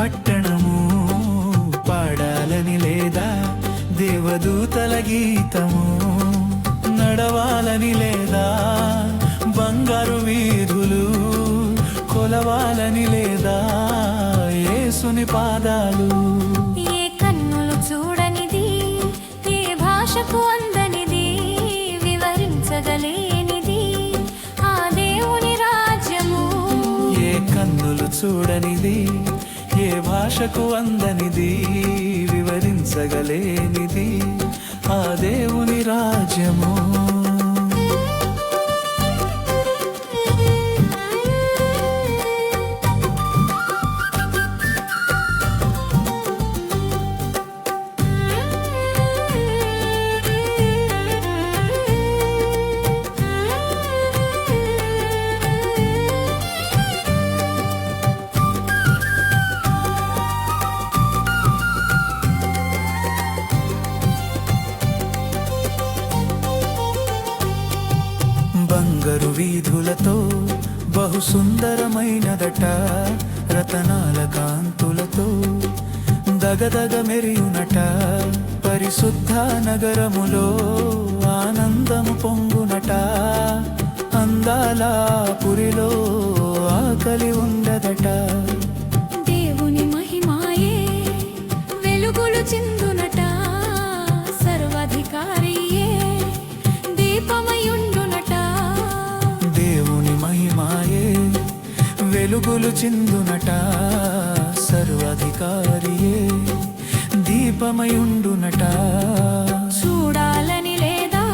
పట్టణము పాడాలని లేదా దేవదూతల గీతము నడవాలని లేదా బంగారు వీధులు కొలవాలని లేదా ఏసుని పాదాలు ఏ కన్నులు చూడనిది ఏ భాషకు అందనిది వివరించగలేనిది ఆ దేవుని రాజ్యము. ఏ కన్నులు చూడనిది ఏ భాషకు అందనిది వివరించగలేనిది. ఆ దేవుని రాజ్యము బంగారు వీధులతో బహు సుందరమైనదట రతనాల కాంతులతో దగదగ మెరియునట పరిశుద్ధ నగరములో ఆనందము పొంగునట అందాల పురిలో ఆకలి ఉండదట. వెలుగులు చిందునట సర్వాధికారియే. దీపమయుండునట. చూడాలని లేదా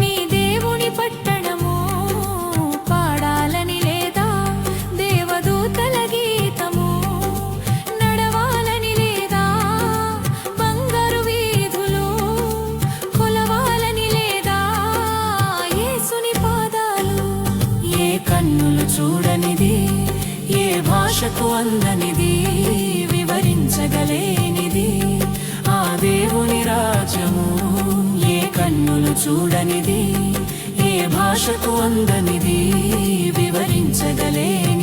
నీ దేవుని పట్టణము? పాడాలని లేదా దేవదూతల గీతము? నడవాలని లేదా బంగారు వీధులు? కొలవాలని లేదా యేసుని పాదాలు? ఏ కన్నులు ఏ భాషకు అందనిది వివరించగలేనిది. ఆ దేవుని రాజ్యము ఏ కన్నులు చూడనిది ఏ భాషకు అందనిది వివరించగలేని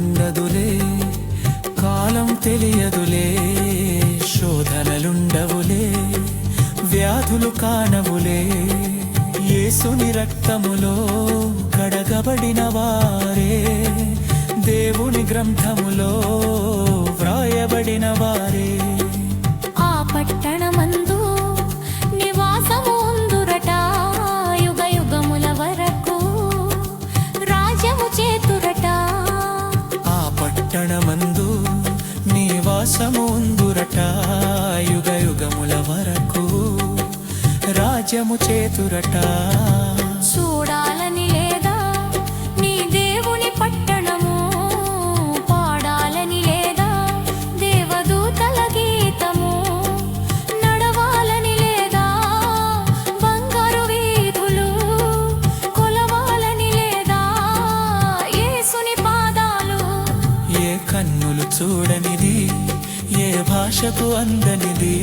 ఉండదులే కాలం తెలియదులే శోధనలుండవులే వ్యాధులు కానవులే. యేసుని రక్తములో కడగబడిన వారే దేవుని గ్రంథములో రాజ్యము చేతురట. చూడాలని లేదా? నీ దేవుని పట్టణము పాడాలని లేదా? దేవదూతల గీతము నడవాలని లేదా? బంగారు వీధులు కొలవాలని లేదా? యేసుని పాదాలు ఏ కన్నులు చూడనిది? ఏ భాషకు అందనిది?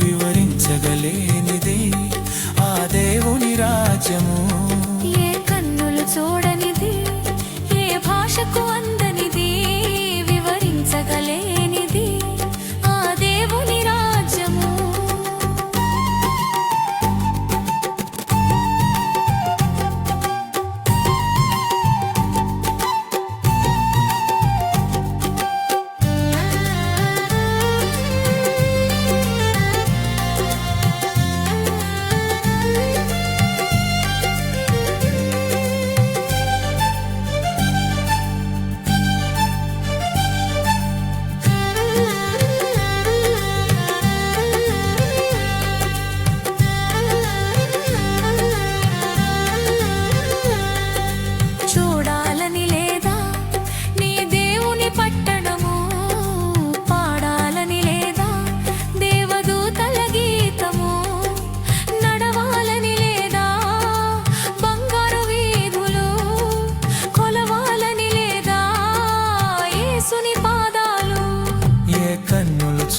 దేవుని రాజ్యము ఏ కన్నులు చూడ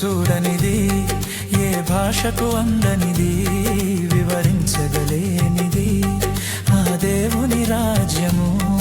చూడనిది ఏ భాషకు అందనిది వివరించగలేనిది. ఆ దేవుని రాజ్యము